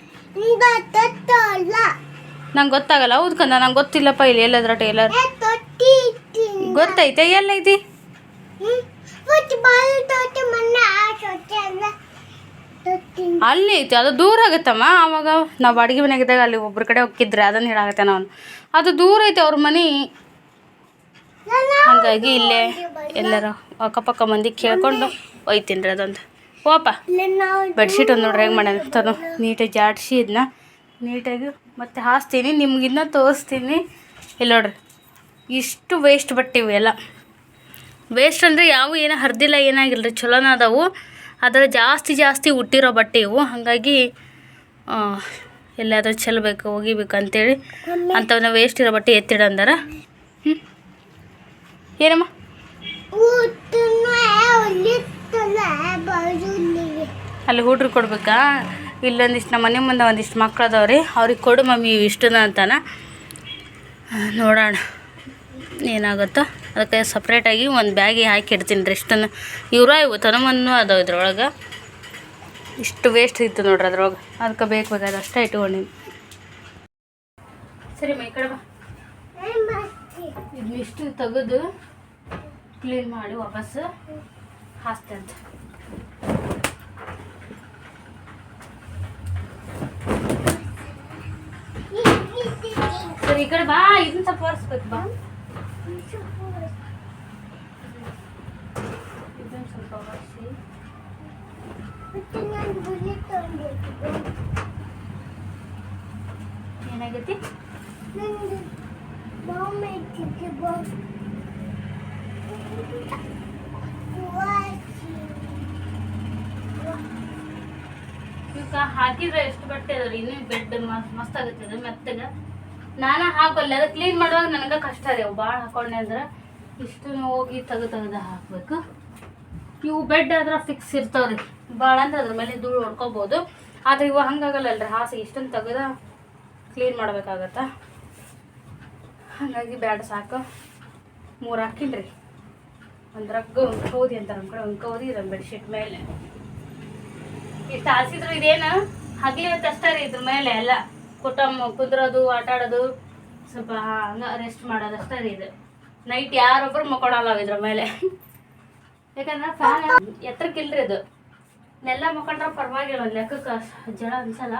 Speaker 1: ನಂಗೆ ಗೊತ್ತಾಗಲ್ಲ ಹೌದು ಕಂದ ನಂಗೆ ಗೊತ್ತಿಲ್ಲಪ್ಪ ಇಲ್ಲಿ ಎಲ್ಲದ್ರ ಟೇಲರ್ ಗೊತ್ತೈತೆ ಎಲ್ಲೈತಿ? ಅಲ್ಲಿ ಐತಿ, ಅದು ದೂರ ಆಗತ್ತಮ್ಮ. ಅವಾಗ ನಾವು ಅಡುಗೆ ಮನೆಗಿದ್ದಾಗ ಅಲ್ಲಿ ಒಬ್ಬರ ಕಡೆ ಹೋಗಿದ್ರೆ ಅದನ್ನು ಹೇಳಾಗತ್ತೆ ನಾವು. ಅದು ದೂರ ಐತಿ ಅವ್ರ ಮನೆ. ಹಾಗಾಗಿ ಇಲ್ಲೇ ಎಲ್ಲರ ಅಕ್ಕಪಕ್ಕ ಮಂದಿ ಕೇಳ್ಕೊಂಡು ಒಯ್ತೀನಿ ರೀ ಅದೊಂದು. ಓಪ ಬೆಡ್ಶೀಟ್ ಒಂದು ನೋಡ್ರಿ ಹೆಂಗೆ ಮಾಡೋಣ ತನು ನೀಟಾಗಿ ಜಾಡಿಸಿ ಇದನ್ನ ನೀಟಾಗಿ ಮತ್ತೆ ಹಾಸ್ತೀನಿ, ನಿಮ್ಗಿನ್ನ ತೋರಿಸ್ತೀನಿ. ಇಲ್ಲ ನೋಡ್ರಿ, ಇಷ್ಟು ವೇಸ್ಟ್ ಬಟ್ಟೆ ಇವೆಲ್ಲ. ವೇಸ್ಟ್ ಅಂದರೆ ಯಾವ ಏನು ಹರಿದಿಲ್ಲ ಏನಾಗಿಲ್ಲ ರೀ ಚಲೋನ ಅದಾವು. ಆದರೆ ಜಾಸ್ತಿ ಜಾಸ್ತಿ ಹುಟ್ಟಿರೋ ಬಟ್ಟೆ ಇವು. ಹಾಗಾಗಿ ಎಲ್ಲಾದರೂ ಚೆಲ್ಲಬೇಕು ಒಗಿಬೇಕು ಅಂತೇಳಿ ಅಂಥವನ್ನ ವೇಸ್ಟ್ ಇರೋ ಬಟ್ಟೆ ಎತ್ತಿಡಂದಾರ ಹ್ಞೂ ಏನಮ್ಮ? ಅಲ್ಲಿ ಹುಡ್ರಿಗೆ ಕೊಡ್ಬೇಕಾ? ಇಲ್ಲೊಂದಿಷ್ಟು ನಮ್ಮ ಮನೆ ಮುಂದೆ ಒಂದಿಷ್ಟು ಮಕ್ಳು ಅದಾವ್ರಿ. ಅವ್ರಿಗೆ ಕೊಡು ಮಮ್ಮಿ ಇಷ್ಟನ ಅಂತಾನ. ನೋಡೋಣ. ಏನಾಗುತ್ತೋ ಅದಕ್ಕೆ ಸಪ್ರೇಟಾಗಿ ಒಂದು ಬ್ಯಾಗಿಗೆ ಹಾಕಿ ಇಡ್ತೀನಿ ರೀ. ಇಷ್ಟನ್ನು ಇವ್ರ ಇವು ತನಮನ್ನು ಅದಾವ ಇದ್ರೊಳಗೆ ಇಷ್ಟು ವೇಸ್ಟ್ ಇತ್ತು ನೋಡ್ರಿ ಅದ್ರೊಳಗೆ. ಅದಕ್ಕೆ ಬೇಕು ಬೇಕಾದ್ರೆ ಅಷ್ಟೇ ಇಟ್ಕೊಂಡಿನಿ. ಸರಿ, ಮೈ ಕಡೆ ಬಾ. ಇದನ್ನಿಷ್ಟು ತೆಗೆದು ಕ್ಲೀನ್ ಮಾಡಿ ವಾಪಸ್ ಹಾಸ್ತೆ ಅಂತ. ಸರಿ, ಈ ಕಡೆ ಬಾ. ಇದನ್ನ ಸ್ವಲ್ಪ ಬಾ. ಇದನ್ನ ಸ್ವಲ್ಪ ಒರೆಸಿ ಏನಾಗೈತಿ ಇವಕ್ಕೆ ಹಾಕಿದ್ರೆ ಎಷ್ಟು ಬಟ್ಟೆ ಅದಾವ್ರಿ ಇನ್ನೂ ಬೆಡ್ ಮಸ್ತ್ ಆಗುತ್ತೆ ಅದು ಮೆತ್ತಗೆ. ನಾನು ಹಾಕೋಲ್ಲ ಅದು ಕ್ಲೀನ್ ಮಾಡುವಾಗ ನನಗೆ ಕಷ್ಟ ರೀ. ಅವು ಭಾಳ ಹಾಕೊಂಡೆ ಅಂದ್ರೆ ಇಷ್ಟು ಹೋಗಿ ತೆಗೆದು ತೆಗೆದು ಹಾಕಬೇಕು. ಇವು ಬೆಡ್ ಆದ್ರೆ ಫಿಕ್ಸ್ ಇರ್ತಾವ್ರಿ. ಭಾಳ ಅಂದ್ರೆ ಅದ್ರ ಮೇಲೆ ಧೂಳು ಹೊಡ್ಕೋಬೋದು. ಆದ್ರೆ ಇವು ಹಂಗಾಗಲ್ಲಲ್ರಿ ಹಾಸಿಗೆ ಇಷ್ಟೊಂದು ತೆಗೆದ ಕ್ಲೀನ್ ಮಾಡ್ಬೇಕಾಗತ್ತ? ಹಾಗಾಗಿ ಬ್ಯಾಡ ಸಾಕು. ಮೂರು ಹಾಕಿನ್ರಿ ಒಂದು ರಗ್ಗ ಒಂದು ಕೌದಿ ಅಂತ ನಮ್ಮ ಕಡೆ, ಒಂದು ಕೌದಿ ಇದೊಂದು ಬೆಡ್ಶೀಟ್ ಮೇಲೆ. ಇಷ್ಟು ಹಾಸಿದ್ರು ಇದೇನು? ಹಗ್ಲಿ ಅಷ್ಟೇ ರೀ ಇದ್ರ ಮೇಲೆ ಎಲ್ಲ. ಕುಟುಂಬ, ಕುದ್ರೋದು ಆಟ ಆಡೋದು ಸ್ವಲ್ಪ ಹಂಗೆ ರೆಸ್ಟ್ ಮಾಡೋದು ಅಷ್ಟೇ ಇದು. ನೈಟ್ ಯಾರೊಬ್ಬರು ಮಕ್ಕೊಳಲ್ಲ ಇದ್ರ ಮೇಲೆ. ಯಾಕಂದ್ರೆ ಫ್ಯಾನ್ ಎತ್ತರಕ್ಕಿಲ್ರಿ ಅದು. ನೆಲ್ಲ ಮಕ್ಕೊಂಡ್ರೆ ಪರವಾಗಿಲ್ಲ ಒಂದು ಲೆಕ್ಕಕ್ಕೆ. ಜಳ ಅನ್ಸಲ್ಲ.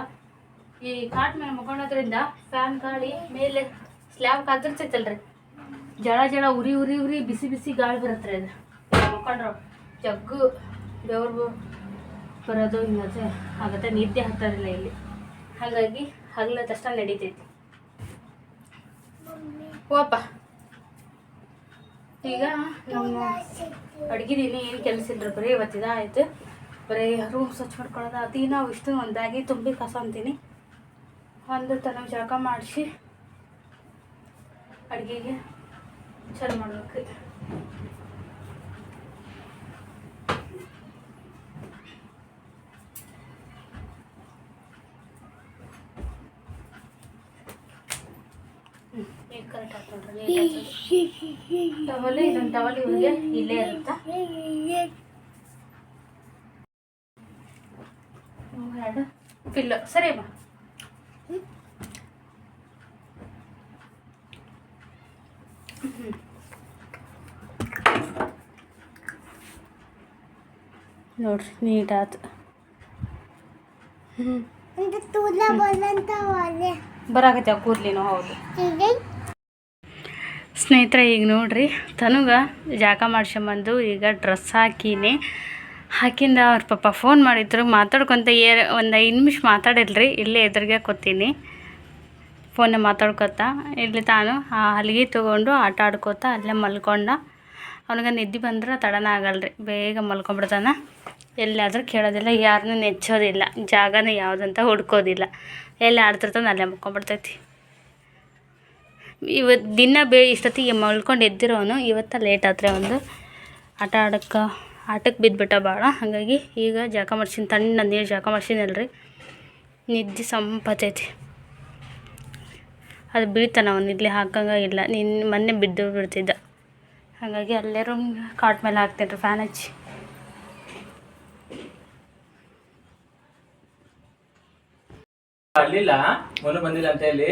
Speaker 1: ಈ ಕಾಟ್ ಮೇಲೆ ಮಕ್ಕೊಳೋದ್ರಿಂದ ಫ್ಯಾನ್ ಗಾಳಿ ಮೇಲೆ ಸ್ಲ್ಯಾಬ್ ಕಾದಿರ್ತೈತಲ್ರಿ ಜಳ ಜಳ, ಉರಿ ಉರಿ ಉರಿ, ಬಿಸಿ ಬಿಸಿ ಗಾಳಿ ಬರುತ್ತೆ ಅದು. ಮಕ್ಕೊಂಡ್ರು ಜಗ್ಗು ಬೆವ್ರಿಗೂ ಬರೋದು ಹಿಂಗತ್ತೆ ಆಗುತ್ತೆ. ನಿದ್ದೆ ಹತ್ತೋದಿಲ್ಲ ಇಲ್ಲಿ. ಹಾಗಾಗಿ ಹಗಲತ್ತಷ್ಟ ನಡೀತೈತಿ. ಓಪ ಈಗ ನಮ್ಮ ಅಡ್ಗಿದೀನಿ ಏನು ಕೆಲಸ ಇಲ್ರಿ ಬರೀ ಇವತ್ತಿದ ಆಯಿತು ಬರೀ ರೂಮ್ ಸ್ವಚ್ಛ ಮಾಡ್ಕೊಳ್ಳೋದು ಅದೀ ನಾವು ಇಷ್ಟು ಒಂದಾಗಿ ತುಂಬಿ ಕಸ ಅಂತೀನಿ. ಒಂದು ತನಕ ಜಳಕ ಮಾಡಿಸಿ ಅಡುಗೆಗೆ ಚಲೋ ಮಾಡ್ಬೇಕು ಈಗ ಕರೆಕ್ಟ್ ಆಯ್ತು ನೋಡ್ರಿ ಟವಲ್ ಇದೊಂದು ಟವಲ್ ಇವ್ರಿಗೆ ಇಲ್ಲೇ ಇರುತ್ತಾ? ಎರಡು. ಪಿಲ್ಲು ಸರಿ ಬಾ ನೋಡ್ರಿ ನೀಟಾತು. ಹ್ಞೂ ಕೂದ್ಲಿನೂ ಹೌದು. ಸ್ನೇಹಿತರೆ, ಈಗ ನೋಡ್ರಿ, ತನುಗ ಜಾಗ ಮಾಡ್ಸ್ಕೊಂಬಂದು ಈಗ ಡ್ರೆಸ್ ಹಾಕಿನಿ. ಹಾಕಿಂದ ಅವ್ರ ಪಾಪ ಫೋನ್ ಮಾಡಿದ್ರು, ಮಾತಾಡ್ಕೊತ ಏ ಒಂದು ಐದು ನಿಮಿಷ ಮಾತಾಡಿಲ್ರಿ, ಇಲ್ಲೇ ಎದುರಿಗೆ ಕೊತ್ತೀನಿ ಫೋನ್ ಮಾತಾಡ್ಕೊತ, ಇಲ್ಲಿ ತಾನು ಆ ಹಲಿಗೆ ತೊಗೊಂಡು ಆಟ ಆಡ್ಕೋತ ಅಲ್ಲೇ ಮಲ್ಕೊಂಡ. ಅವನಿಗೆ ನಿದ್ದೆ ಬಂದ್ರೆ ತಡನ ಆಗಲ್ರಿ, ಬೇಗ ಮಲ್ಕೊಂಡ್ಬಿಡ್ತಾನೆ ಎಲ್ಲಾದರೂ ಕೇಳೋದಿಲ್ಲ ಯಾರನ್ನೂ ನೆಚ್ಚೋದಿಲ್ಲ, ಜಾಗನೇ ಯಾವುದಂತ ಹುಡ್ಕೋದಿಲ್ಲ. ಎಲ್ಲಿ ಆಡ್ತಿರ್ತಾನೆ ಅಲ್ಲೇ ಮಲ್ಕೊಂಡ್ಬಿಡ್ತೈತಿ ಇವತ್ತು ದಿನ ಬೇ, ಇಷ್ಟೊತ್ತಿಗೆ ಮಲ್ಕೊಂಡು ಎದ್ದಿರೋನು, ಇವತ್ತು ಲೇಟ್ ಆದರೆ ಒಂದು ಆಟ ಆಡಕ್ಕೆ ಆಟಕ್ಕೆ ಬಿದ್ದುಬಿಟ್ಟ ಭಾಳ ಹಾಗಾಗಿ ಈಗ ಜಾಕ ಮಾಡ್ಸೀನಿ ತಣ್ಣ ನೀರು ಜಾಕ ಮಾಡ್ಸಿನಲ್ರಿ. ನಿದ್ದೆ ಸಂಪತೈತಿ ಅದು ಬೀಳ್ತಾನೆ ಅವನು ಇಲ್ಲಿ ಹಾಕಂಗ ಇಲ್ಲ. ನಿನ್ನ ಮೊನ್ನೆ ಬಿದ್ದು ಬಿಡ್ತಿದ್ದ. ಹಾಗಾಗಿ ಅಲ್ಲೇ ರೂಮ್ ಕಾಟ್ ಮೇಲೆ ಹಾಕ್ತೀನಿ ರೀ ಫ್ಯಾನ್ ಹಚ್ಚಿ
Speaker 2: ಮೊನ್ನೆ ಬಂದಿಲ್ಲ ಅಂತ ಹೇಳಿ.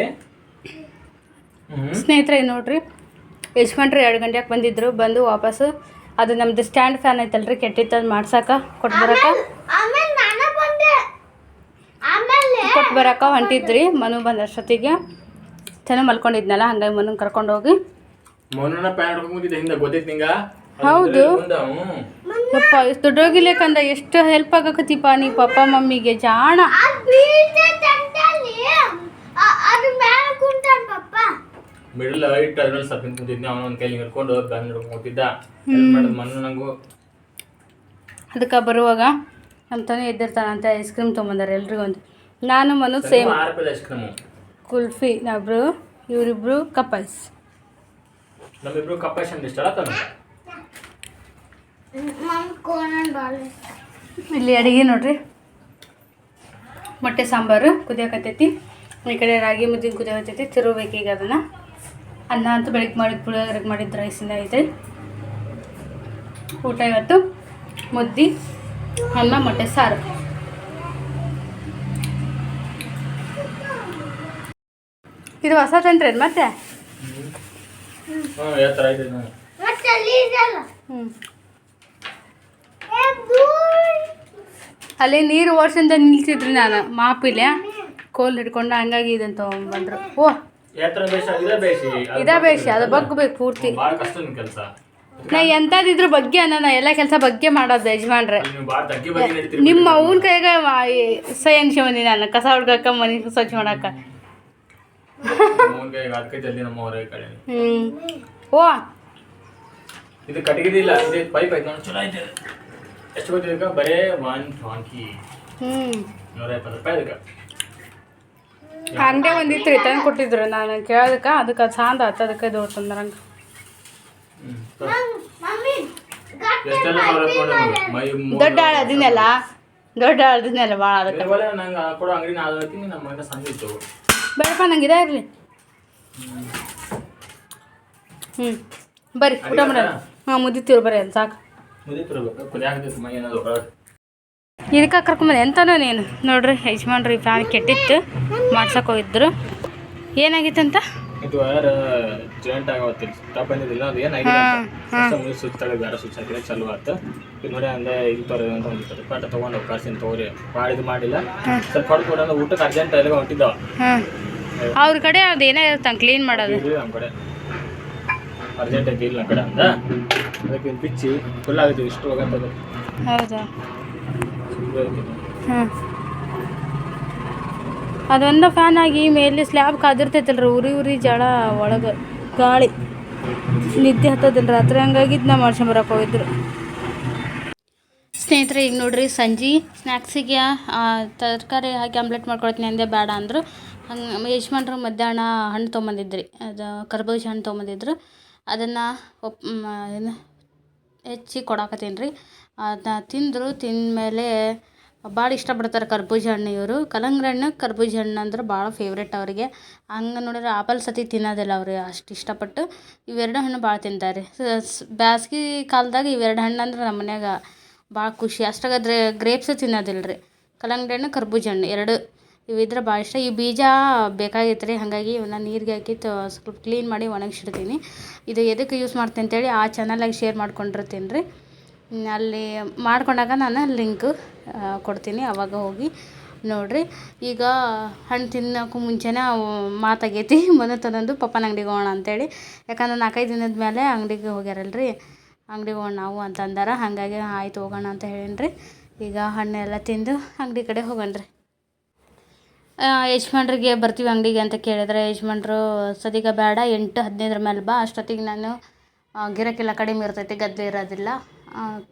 Speaker 1: ಸ್ನೇಹಿತರೆ ನೋಡ್ರಿ ಯಜಮಾನ್ರು ಎರಡು ಗಂಟೆಗೆ ಬಂದಿದ್ರು ಬಂದು ವಾಪಸ್ಸು ಅದು ನಮ್ದು ಸ್ಟ್ಯಾಂಡ್ ಫ್ಯಾನ್ ಐತಲ್ರಿ ಅದು ಮಾಡ್ಸಕ್ಕೆ ಕೊಟ್ಟು ಬರಕ್ಕೆ
Speaker 3: ಆಮೇಲೆ ನಾನು ಬಂದೆ. ಆಮೇಲೆ
Speaker 1: ಕೊಟ್ಟು ಬರಕ್ಕೆ ಹೊಂಟಿದ್ರಿ ಮನು ಬಂದ ಅಷ್ಟೊತ್ತಿಗೆ. ಚೆನ್ನಾಗಿ ಮಲ್ಕೊಂಡಿದ್ನಲ್ಲ ಹಂಗಾಗಿ ಮನು ಕರ್ಕೊಂಡು ಹೋಗಿ.
Speaker 2: ಹಿಂದೆ.
Speaker 1: ಯಪ್ಪ ಎಷ್ಟು ದೊಡ್ಡೋಗಿಲ್ಲಕಂದ ಎಷ್ಟು ಹೆಲ್ಪ್ ಆಗಕತ್ತಿಪ್ಪ ನೀ ಪಪ್ಪ ಮಮ್ಮಿಗೆ ಜಾಣ.
Speaker 2: ಮಿಡಲ್ ಐಟ್ ಅದ್ರಲ್ಲಿ ಸ್ವಲ್ಪ ಕೂತಿದ್ನಿ ಅವನ ಒಂದು ಕೈಲಿ ಹಿಡ್ಕೊಂಡು ಬ್ಯಾನ್ ಹಿಡ್ಕೊಂಡು ಹೋಗ್ತಿದ್ದ. ಹೆಲ್ಪ್ ಮಾಡಿದ ಮಣ್ಣು ನಂಗು.
Speaker 1: ಅದಕ್ಕೆ ಬರುವಾಗ ನಮ್ಮ ತಾನೇ ಎದ್ದಿರ್ತಾನಂತ ಐಸ್ ಕ್ರೀಮ್ ತೊಗೊಂಬಂದಾರೆ ಎಲ್ರಿಗೂ ಒಂದು ನಾನು ಮನು ಸೇಮ್
Speaker 2: ಆರು ರೂಪಾಯಿ ಐಸ್ ಕ್ರೀಮ್
Speaker 1: ಕುಲ್ಫಿ ನಾವಿಬ್ರು ಇವರಿಬ್ರು ಕಪಲ್ಸ್
Speaker 2: ನಮ್ಮಿಬ್ರು ಕಪ್ಪಾಶನ್ ಇಷ್ಟ ಅಲ್ಲ ತಾನು?
Speaker 3: ಮಮ್ಮ ಕೋನನ್ ಬಾಲ್
Speaker 1: ಇಲ್ಲಿ ಅಡಿಗೆ ನೋಡ್ರಿ. ಮೊಟ್ಟೆ ಸಾಂಬಾರು ಕುದಿಯಕತ್ತೈತಿ. ಈ ಕಡೆ ರಾಗಿ ಮುದ್ದೆ ಕುದಿಯಕತ್ತೈತಿ. ತಿರುಗಬೇಕೀಗ ಅದನ್ನು. ಅನ್ನ ಅಂತೂ ಬೆಳಗ್ಗೆ ಮಾಡಿದ ಪುಳಿಯೋಗರೆಗೆ ಮಾಡಿದ ರೈಸಿಂದ ಐತೆ. ಊಟ ಇವತ್ತು ಮುದ್ದೆ ಅನ್ನ ಮೊಟ್ಟೆ ಸಾರು. ಇದು ಹೊಸ ತಂತ್ರ ಮತ್ತೆ?
Speaker 2: ಹ್ಞೂ ಯಾವ ಥರ
Speaker 3: ಮತ್ತೆ ಅಲ್ಲಿ?
Speaker 1: ನೀರು ಓಡಿಸಿಂದ ನಿಲ್ಸಿದ್ರಿ ನಾನು ಮಾಪಿಲೆ ಕೋಲ್ ಹಿಡ್ಕೊಂಡು ಹಂಗಾಗಿ ಇದನ್ನು ತೊಗೊಂಬಂದ್ರು. ಓ
Speaker 2: ಬೇಷ ಇದೇ ಬೇಷಿ.
Speaker 1: ಇದ ಬೇಷಿ ಅದು ಬಗ್ಬೇಕು ಪೂರ್ತಿ.
Speaker 2: ಭಾಳ ಕಷ್ಟ ನಿನ್ ಕೆಲಸ.
Speaker 1: ನಾ ಎಂಥದಿದ್ರ ಬಗ್ಗೆ ಅನ್ನೋ ಎಲ್ಲ ಕೆಲಸ ಬಗ್ಗೆ ಮಾಡೋದು ಯಜಮಾನ್ರೆ.
Speaker 2: ಅಲ್ಲಿ ನೀವು ಭಾಳ ತಗ್ಗಿ ಬಗ್ಗೆ ನಡೀತೀರಿ
Speaker 1: ನಿಮ್ಮ ಅವನ ಕೈಗೆ ಸೈ ಅನ್ಸ್ಕೊಂಬಂದಿ ನಾನು ಕಸ ಹುಡ್ಕಕ್ಕ ಮನೆ ಸ್ವಚ್ಛ ಮಾಡಕ್ಕ.
Speaker 2: ಅವ್ನಿಗೆ ಅದಕ್ಕೆ ಜಲ್ದಿ ನಮ್ಮ ಹೊರ ಕಡೆ.
Speaker 1: ಹ್ಞೂ ಓ.
Speaker 2: ಇದು ಕಟ್ಟಿಗಿದಿಲ್ಲ ಇದು ಪೈಪ್ ಐತೆ ನೋಡಿ ಚಲೋ ಐತೆ ಎಷ್ಟು ಗೊತ್ತಿದ್ದಕ್ಕ? ಬರೇ ಒನ್ ಟ್ವಾಂಕಿ
Speaker 1: ಹ್ಞೂ
Speaker 2: ನೂರ ಇಪ್ಪತ್ತು ರೂಪಾಯಿ ಇದಕ್ಕೆ.
Speaker 1: ಅಂಗಡಿ ಒಂದಿತ್ತು ರೀ ತಂದು ಕೊಟ್ಟಿದ್ರು. ನಾನು ಕೇಳೋದಕ್ಕೆ ಅದಕ್ಕೆ ಅದು ಸಾಂದ ಆತು ಅದಕ್ಕೆ ಇದು ತಂದ್ರಂಗೆ. ದೊಡ್ಡ ಆಳು ಅದಿನಲ್ಲ? ದೊಡ್ಡ ಆಳು ಅದಿನಲ್ಲ ಭಾಳ ಅದಕ್ಕೆ? ಬೇಡಪ್ಪ ನಂಗೆ ಇದೇ ಇರಲಿ. ಹ್ಞೂ ಬರ್ರಿ ಊಟ ಮಾಡೋಣ. ಹಾಂ ಮುದಿತಿರು ಬರ್ರಿ ಅಂತ ಸಾಕು.
Speaker 2: ಮುದಿತಿರ್ಬೇಕು. ಕುದಿಯಾಗ್ತೈತೆ ಮೈ ಏನಾದ್ರು
Speaker 1: ಇದಕ್ಕೆ ಕರ್ಕೊಂಬಂದೆ ಎಂತನೋ ನೀನು? ನೋಡ್ರಿ ಯಜಮಾನ್ರಿ ಫ್ಯಾನ್ ಕೆಟ್ಟಿತ್ತು. ಮಾಡ್ಸಕ್ಕೆ ಹೋಗಿದ್ರು. ಏನಾಗಿತ್ತಂತ
Speaker 2: ಇದು ವಯರ್ ಜಾಯಿಂಟ್ ಆಗವತ್ತಿಲ್ಲ ಸ್ಟಾಪ್ ಬಂದಿದ್ದಿಲ್ಲ. ಅದು ಏನಾಗಿದೆ ಸ್ವಿಚ್ ತೆಗೆದು ಬೇರೆ ಸ್ವಿಚ್ ಹಾಕಿದ್ರೆ ಚಲೋ ಆಯ್ತು ಇದು ನೋಡಿ ಅಂದ್ರೆ ಇಲ್ಲಿ ಬರೋದು ಅಂತ ಹೊಂದಿತ್ತು ಪಟ್ಟ ತೊಗೊಂಡು ಕಳ್ಸಿನ ತಗೋರಿ. ಭಾಳ ಇದು ಮಾಡಿಲ್ಲ. ಸ್ವಲ್ಪ ಹೊಡ್ದು ಕೊಡೋದು ಊಟಕ್ಕೆ ಅರ್ಜೆಂಟ್ ಎಲ್ಲ ಹೊಂಟಿದ್ದಾವ.
Speaker 1: ಅವ್ರ ಕಡೆ ಅದು ಏನೇ ಇರ್ತಾನೆ ಕ್ಲೀನ್ ಮಾಡೋದು.
Speaker 2: ನಮ್ಮ ಕಡೆ. ಅರ್ಜೆಂಟ್ ಐತಿ ಇಲ್ಲ ನಮ್ಮ ಕಡೆ ಅಂದ. ಅದಕ್ಕೆ ಬಿಚ್ಚಿ ಫುಲ್ ಆಗುತ್ತೆ. ಇಷ್ಟು ಹೋಗಂತದ
Speaker 1: ಹೌದಾ? ಹಾಂ ಅದೊಂದು ಫ್ಯಾನ್ ಆಗಿ ಮೇಲೆ ಸ್ಲ್ಯಾಬ್ ಕಾದಿರ್ತೈತಲ್ರಿ, ಉರಿ ಉರಿ ಜಳ ಒಳಗೆ ಗಾಳಿ. ನಿದ್ದೆ ಹತ್ತದಿಲ್ಲ ರಾತ್ರಿ ಹಂಗಾಗಿ ನಾ ಮಾಡ್ಸ್ಕೊಂಬರಕ್ಕೆ ಹೋಗಿದ್ರು. ಸ್ನೇಹಿತರೆ, ಈಗ ನೋಡ್ರಿ ಸಂಜೆ ಸ್ನ್ಯಾಕ್ಸಿಗೆ ತರಕಾರಿ ಹಾಕಿ ಆಮ್ಲೆಟ್ ಮಾಡ್ಕೊಳ್ತೀನಿ ಅಂದೆ ಬೇಡ ಅಂದರು. ಹಂಗೆ, ಯಜಮಾನ್ರು ಮಧ್ಯಾಹ್ನ ಹಣ್ಣು ತೊಗೊಂಬಂದಿದ್ರಿ, ಅದು ಕರ್ಬೂಜ ಹಣ್ಣು ತೊಗೊಂಬಂದಿದ್ರು. ಅದನ್ನು ಒಪ್ ಏನು ಹೆಚ್ಚಿ ಕೊಡಾಕತ್ತೀನಿ ರೀ. ಅದನ್ನ ತಿಂದರು ತಿಂದಮೇಲೆ ಭಾಳ ಇಷ್ಟಪಡ್ತಾರೆ ಕರ್ಬೂಜ ಹಣ್ಣು ಇವರು ಕಲಂಗಡಿ ಹಣ್ಣು, ಕರ್ಬೂಜ ಹಣ್ಣು ಅಂದ್ರೆ ಭಾಳ ಫೇವ್ರೇಟ್ ಅವರಿಗೆ. ಹಂಗೆ ನೋಡಿದ್ರೆ ಆಪಲ್ ಸತಿ ತಿನ್ನೋದಿಲ್ಲ ಅವರು, ಅಷ್ಟು ಇಷ್ಟಪಟ್ಟು. ಇವೆರಡು ಹಣ್ಣು ಭಾಳ ತಿಂತಾರೆ. ಬ್ಯಾಸ್ಗೆ ಕಾಲದಾಗ ಇವೆರಡು ಹಣ್ಣು ಅಂದ್ರೆ ನಮ್ಮ ಮನ್ಯಾಗ ಭಾಳ ಖುಷಿ. ಅಷ್ಟಾಗದ್ರೆ ಗ್ರೇಪ್ಸ್ ತಿನ್ನೋದಿಲ್ಲ ರೀ ಕಲ್ಲಂಗಡಿ ಹಣ್ಣು, ಕರ್ಬೂಜ ಹಣ್ಣು ಎರಡು. ಇವಿದ್ರೆ ಭಾಳ ಇಷ್ಟ. ಈ ಬೀಜ ಬೇಕಾಗಿತ್ತು ರೀ ಹಾಗಾಗಿ ಇವನ್ನ ನೀರಿಗೆ ಹಾಕಿ ಸ್ವಲ್ಪ ಕ್ಲೀನ್ ಮಾಡಿ ಒಣಗಿಸಿಡ್ತೀನಿ. ಇದು ಎದಕ್ಕೆ ಯೂಸ್ ಮಾಡ್ತೀನಿ ಅಂತೇಳಿ ಆ ಚಾನಲಾಗಿ ಶೇರ್ ಮಾಡ್ಕೊಂಡಿರ್ತೀನಿ ರೀ ಅಲ್ಲಿ ಮಾಡ್ಕೊಂಡಾಗ ನಾನು ಲಿಂಕ್ ಕೊಡ್ತೀನಿ ಅವಾಗ ಹೋಗಿ ನೋಡಿರಿ. ಈಗ ಹಣ್ಣು ತಿನ್ನೋಕ್ಕೂ ಮುಂಚೆನೇ ಮಾತಾಗೈತಿ ಮೊನ್ನೆ ತಂದು ಪಪ್ಪನ ಅಂಗಡಿಗೆ ಹೋಗೋಣ ಅಂತೇಳಿ. ಯಾಕಂದ್ರೆ ನಾಲ್ಕೈದು ದಿನದ ಮೇಲೆ ಅಂಗಡಿಗೆ ಹೋಗ್ಯಾರಲ್ರಿ. ಅಂಗಡಿಗೆ ಹೋಗೋಣ ನಾವು ಅಂತಂದಾರ ಹಾಗಾಗಿ ಆಯ್ತು ಹೋಗೋಣ ಅಂತ ಹೇಳೀನಿ ರೀ ಈಗ ಹಣ್ಣೆಲ್ಲ ತಿಂದು ಅಂಗಡಿ ಕಡೆ ಹೋಗೋಣ ರೀ ಯಜಮಾನ್ರಿಗೆ ಬರ್ತೀವಿ ಅಂಗಡಿಗೆ ಅಂತ ಕೇಳಿದ್ರೆ ಯಜಮಾನ್ರು, ಸದ್ಯಕ್ಕೆ ಬೇಡ, ಎಂಟು, ಹದಿನೈದರ ಮೇಲೆ ಬಾ, ಅಷ್ಟೊತ್ತಿಗೆ ನಾನು ಗಿರಾಕಿಲ್ಲ ಕಡಿಮೆ ಇರ್ತೈತಿ, ಗದ್ದಲ ಇರೋದಿಲ್ಲ.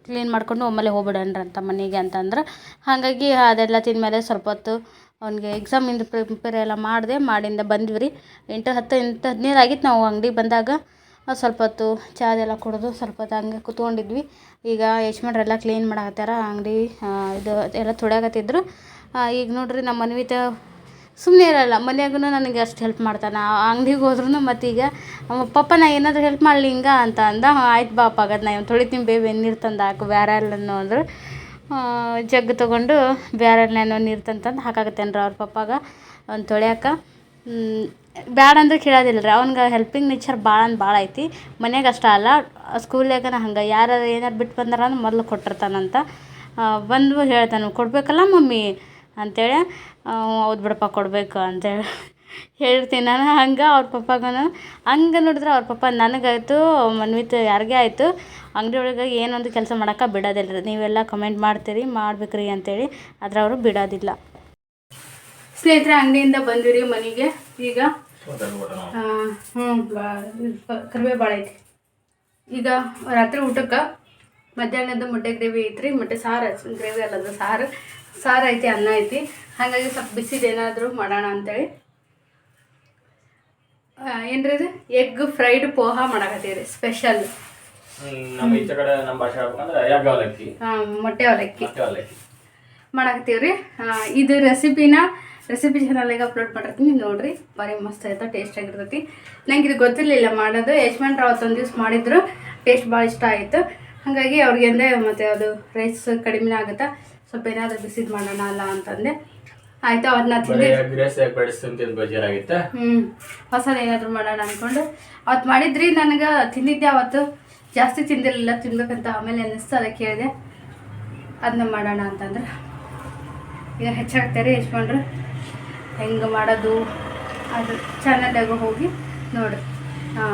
Speaker 1: ಕ್ಲೀನ್ ಮಾಡ್ಕೊಂಡು ಒಮ್ಮೆಲೆ ಹೋಗ್ಬಿಡೋಣ್ರಿ ಅಂತ ಮನೆಗೆ ಅಂತಂದ್ರೆ. ಹಾಗಾಗಿ ಅದೆಲ್ಲ ತಿಂದಮೇಲೆ ಸ್ವಲ್ಪ ಹೊತ್ತು ಅವ್ನಿಗೆ ಎಕ್ಸಾಮಿಂದ ಪ್ರಿಪೇರ್ ಎಲ್ಲ ಮಾಡಿದೆ, ಮಾಡಿಂದ ಬಂದ್ವಿ ರೀ. ಎಂಟು, ಹತ್ತು, ಎಂಟು, ಹದಿನೈದು ಆಗಿತ್ತು ನಾವು ಅಂಗಡಿಗೆ ಬಂದಾಗ. ಸ್ವಲ್ಪ ಹೊತ್ತು ಚಾದೆಲ್ಲ ಕುಡಿದು ಸ್ವಲ್ಪ ಹೊತ್ತು ಹಂಗೆ ಕೂತ್ಕೊಂಡಿದ್ವಿ. ಈಗ ಯಜಮಾನ್ರೆಲ್ಲ ಕ್ಲೀನ್ ಮಾಡಾಕತ್ತಾರ, ಅಂಗಡಿ ಇದು ಎಲ್ಲ ತೊಳ್ಯಾಕತ್ತಿದ್ರು. ಈಗ ನೋಡ್ರಿ ನಮ್ಮ ಮನ್ವಿತ ಸುಮ್ಮನೆ ಇರಲ್ಲ ಮನ್ಯಾಗೂ ನನಗೆ ಅಷ್ಟು ಹೆಲ್ಪ್ ಮಾಡ್ತಾನೆ. ಅಂಗ್ಡಿಗೆ ಹೋದ್ರೂ ಮತ್ತೀಗ, ಅವ ಪಪ್ಪ, ನಾ ಏನಾದರೂ ಹೆಲ್ಪ್ ಮಾಡಲಿ ಹಿಂಗ ಅಂತ ಅಂದ. ಹಾಂ, ಆಯ್ತು ಬಾಪ ಹಾಗಾದ್ರೆ ನಾ ಇವ್ನು ತೊಳಿತೀನಿ ಬೇಬಿ ನೀರು ತಂದು ಹಾಕು ಬ್ಯಾರಲ್ಲನ್ನು ಅಂದರು. ಜಗ್ ತೊಗೊಂಡು ಬ್ಯಾರಲ್ನೇನೋ ನೀರು ತಂತಂದು ಹಾಕಾಕತ್ತೇನ್ರಿ ಅವ್ರ ಪಪ್ಪಾಗ, ಅವ್ನು ತೊಳ್ಯಾಕ. ಬ್ಯಾಡ ಅಂದ್ರೆ ಕೇಳೋದಿಲ್ಲ ರೀ ಅವ್ನಿಗೆ ಹೆಲ್ಪಿಂಗ್ ನೇಚರ್ ಭಾಳ ಅಂದ್ರೆ ಭಾಳ ಐತಿ. ಮನ್ಯಾಗ ಅಷ್ಟ ಅಲ್ಲ ಸ್ಕೂಲ್ನಾಗನ ಹಂಗೆ ಯಾರು ಏನಾರು ಬಿಟ್ಟು ಬಂದಾರ ಅಂದ್ರೆ ಮೊದಲು ಕೊಟ್ಟಿರ್ತಾನಂತ. ಬಂದು ಹೇಳ್ತಾನೆ, ಕೊಡಬೇಕಲ್ಲ ಮಮ್ಮಿ? ಅಂತೇಳಿ ಹೌದು ಬಿಡಪ್ಪ ಕೊಡಬೇಕು ಅಂತೇಳಿ ಹೇಳ್ತೀನಿ ನಾನು. ಹಂಗೆ ಅವ್ರ ಪಪ್ಪಾಗನು ಹಂಗೆ ನೋಡಿದ್ರೆ ಅವ್ರ ಪಪ್ಪ ನನಗಾಯ್ತು ಮನ್ವಿತ್ ಯಾರಿಗೇ ಆಯಿತು ಅಂಗಡಿ ಒಳಗೆ ಏನೊಂದು ಕೆಲಸ ಮಾಡೋಕೆ ಬಿಡೋದಿಲ್ಲ ರೀ ನೀವೆಲ್ಲ ಕಮೆಂಟ್ ಮಾಡ್ತೀರಿ ಮಾಡ್ಬೇಕ್ರಿ ಅಂತೇಳಿ ಆದ್ರೆ ಅವರು ಬಿಡೋದಿಲ್ಲ. ಸ್ನೇಹಿತರೆ ಅಂಗಡಿಯಿಂದ ಬಂದಿರಿ ಮನೆಗೆ. ಈಗ ಹ್ಞೂ ಕರಿಬೇವು ಭಾಳ ಐತಿ. ಈಗ ರಾತ್ರಿ ಊಟಕ್ಕೆ ಮಧ್ಯಾಹ್ನದ ಮೊಟ್ಟೆ ಗ್ರೇವಿ ಐತ್ರಿ ಮೊಟ್ಟೆ ಸಾರು ಗ್ರೇವಿ ಅಲ್ಲದ ಸಾರು. ಸಾರು ಐತಿ ಅನ್ನ ಐತಿ. ಹಾಗಾಗಿ ಸ್ವಲ್ಪ ಬಿಸಿದು ಏನಾದರೂ ಮಾಡೋಣ ಅಂತೇಳಿ. ಏನ್ರಿ ಇದು? ಎಗ್ ಫ್ರೈಡ್ ಪೋಹ ಮಾಡಕತ್ತೀವಿ ರೀ ಸ್ಪೆಷಲ್
Speaker 2: ನಮ್ಮ ಈಚೆ ಕಡೆ ನಮ್ಮ ಭಾಷೆ ಹೇಳ್ಬೇಕಂದ್ರೆ ಯಾಗ ಅವಲಕ್ಕಿ.
Speaker 1: ಮೊಟ್ಟೆ ಅವಲಕ್ಕಿ.
Speaker 2: ಮಾಡಕತ್ತೀವಿ ಅವಲಕ್ಕಿ.
Speaker 1: ರೀ ಇದು ರೆಸಿಪಿನ ರೆಸಿಪಿ ಚಾನಲಿಗೆ ಅಪ್ಲೋಡ್ ಮಾಡಿರ್ತೀನಿ ನೋಡ್ರಿ. ಭಾರಿ ಮಸ್ತ್ ಆಯ್ತಾ ಟೇಸ್ಟ್ ಆಗಿರ್ತೈತಿ. ನಂಗೆ ಇದು ಗೊತ್ತಿರಲಿಲ್ಲ ಮಾಡೋದು. ಯಜಮಾನ್ರು ಅವತ್ತೊಂದು ದಿವ್ಸ ಮಾಡಿದ್ರು. ಟೇಸ್ಟ್ ಭಾಳ ಇಷ್ಟ ಆಯಿತು. ಹಾಗಾಗಿ ಅವ್ರಿಗೆ ಅಂದೆ ಮತ್ತು ಅದು ರೈಸ್ ಕಡಿಮೆ ಆಗುತ್ತಾ? ಸ್ವಲ್ಪ ಏನಾದರೂ ಬಿಸಿದು ಮಾಡೋಣ ಅಲ್ಲ ಅಂತಂದೆ. ಆಯಿತು ಅವನ್ನ ತಿಂದು
Speaker 2: ಗ್ರೇಸ್ ಬಡಿಸ್ತಂತಿದ್ದು ಬೇಜಾರಾಗಿತ್ತೆ?
Speaker 1: ಹ್ಞೂ ಹೊಸದು ಏನಾದರೂ ಮಾಡೋಣ ಅಂದ್ಕೊಂಡು ಅವತ್ತು ಮಾಡಿದ್ರಿ? ನನಗೆ ತಿಂದಿದ್ದೆ ಅವತ್ತು. ಜಾಸ್ತಿ ತಿಂದಿರಲಿಲ್ಲ ತಿನ್ಬೇಕಂತ ಆಮೇಲೆ ಅನ್ನಿಸ್ತು ಅದಕ್ಕೆ ಕೇಳಿದೆ. ಅದನ್ನ ಮಾಡೋಣ ಅಂತಂದ್ರೆ. ಈಗ ಹೆಚ್ಚಾಗ್ತಾರೆ ಯಜಮಾನ್ರು. ಹೆಂಗೆ ಮಾಡೋದು? ಅದು ಚಾನಲ್ದಾಗ ಹೋಗಿ ನೋಡಿ. ಆ,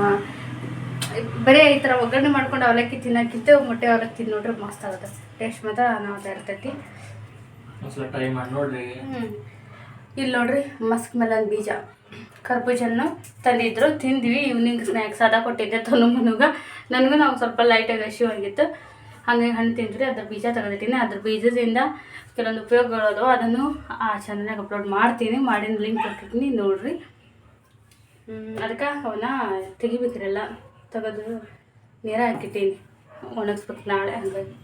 Speaker 1: ಬರೀ ಈ ಥರ ಒಗ್ಗರಣೆ ಮಾಡ್ಕೊಂಡು ಅವಲಕ್ಕಿ ತಿನ್ನೋಕ್ಕಿಂತ ಮೊಟ್ಟೆ ಅವಲಕ್ಕಿ ತಿಂದು ನೋಡ್ರಿ ಮಸ್ತ್ ಆಗುತ್ತೆ. ಟೇಸ್ಟ್ ಮಾತ್ರ ನಾವು ಇರ್ತೈತಿ. ಇಲ್ಲಿ ನೋಡ್ರಿ. ಮಸ್ಕ್ ಮೆಲನ್ ಬೀಜ. ಕರ್ಬೂಜನ್ನು ತಂದಿದ್ರು. ತಿಂದ್ವಿ ಈವ್ನಿಂಗ್ ಸ್ನ್ಯಾಕ್ಸ್ ಅದ ಕೊಟ್ಟಿದ್ದೆ ತನು ಮನುಗ. ನನಗೂ ನಾವು ಸ್ವಲ್ಪ ಲೈಟಾಗಿ ಹಸಿವು ಆಗಿತ್ತು ಹಾಗೆ ಹಣ್ಣು ತಿಂದ್ರಿ ಅದ್ರ ಬೀಜ ತೆಗೆದಿಟ್ಟಿನಿ ಅದ್ರ ಬೀಜದಿಂದ ಕೆಲವೊಂದು ಉಪಯೋಗಗಳು ಅದನ್ನು ಆ ಚಾನಲ್ನಾಗ ಅಪ್ಲೋಡ್ ಮಾಡ್ತೀನಿ. ಮಾಡಿನ ಲಿಂಕ್ ಕೊಟ್ಟಿರ್ತೀನಿ ನೋಡ್ರಿ. ಅದಕ್ಕೆ ಅವನ್ನ ತೆಗಿಬೇಕ್ರಲ್ಲ ತೆಗೆದು ನೀರ ಹಾಕಿಟ್ಟೀನಿ ಒಣಗಿಸ್ಬೇಕು ನಾಳೆ ಹಂಗಾಗಿ.